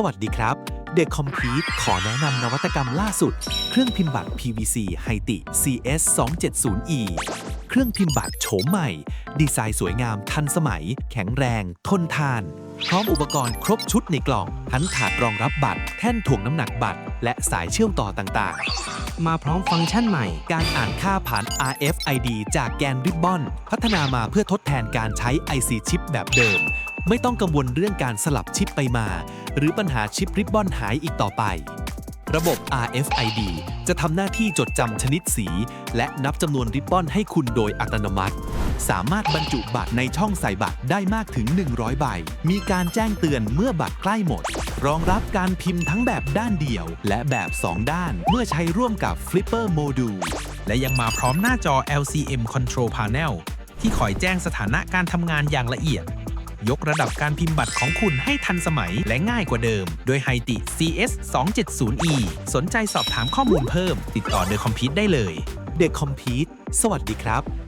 สวัสดีครับเด็กคอมพีทขอแนะนำนวัตกรรมล่าสุด เครื่องพิมพ์บัตร PVC ไฮติ CS 270E เครื่องพิมพ์บัตรโฉมใหม่ ดีไซน์สวยงามทันสมัย แข็งแรง ทนทาน พร้อมอุปกรณ์ครบชุดในกล่อง ทั้งถาดรองรับบัตร แท่นถ่วงน้ำหนักบัตร และสายเชื่อมต่อต่างๆมาพร้อมฟังก์ชันใหม่ การอ่านค่าผ่าน RFID จากแกนริบบอน พัฒนามาเพื่อทดแทนการใช้ IC ชิปแบบเดิม ไม่ต้องกังวลเรื่องการสลับชิปไปมา หรือปัญหาชิปริบบอนหายอีกต่อไป ระบบ RFID จะทำหน้าที่จดจำชนิดสี และนับจำนวนริบบอนให้คุณโดยอัตโนมัติ สามารถบรรจุบัตรในช่องใส่บัตรได้มากถึง 100 ใบ มีการแจ้งเตือนเมื่อบัตรใกล้หมด รองรับการพิมพ์ทั้งแบบด้านเดียว และแบบ 2 ด้าน เมื่อใช้ร่วมกับ Flipper Module และยังมาพร้อมหน้าจอ LCM Control Panel ที่คอยแจ้งสถานะการทำงานอย่างละเอียด ยกระดับการพิมพ์บัตรของคุณให้ทันสมัยและง่ายกว่าเดิม โดยไฮติ CS 270E สนใจสอบถามข้อมูลเพิ่ม ติดต่อ The Compete ได้เลย เดอะคอมพีทสวัสดีครับ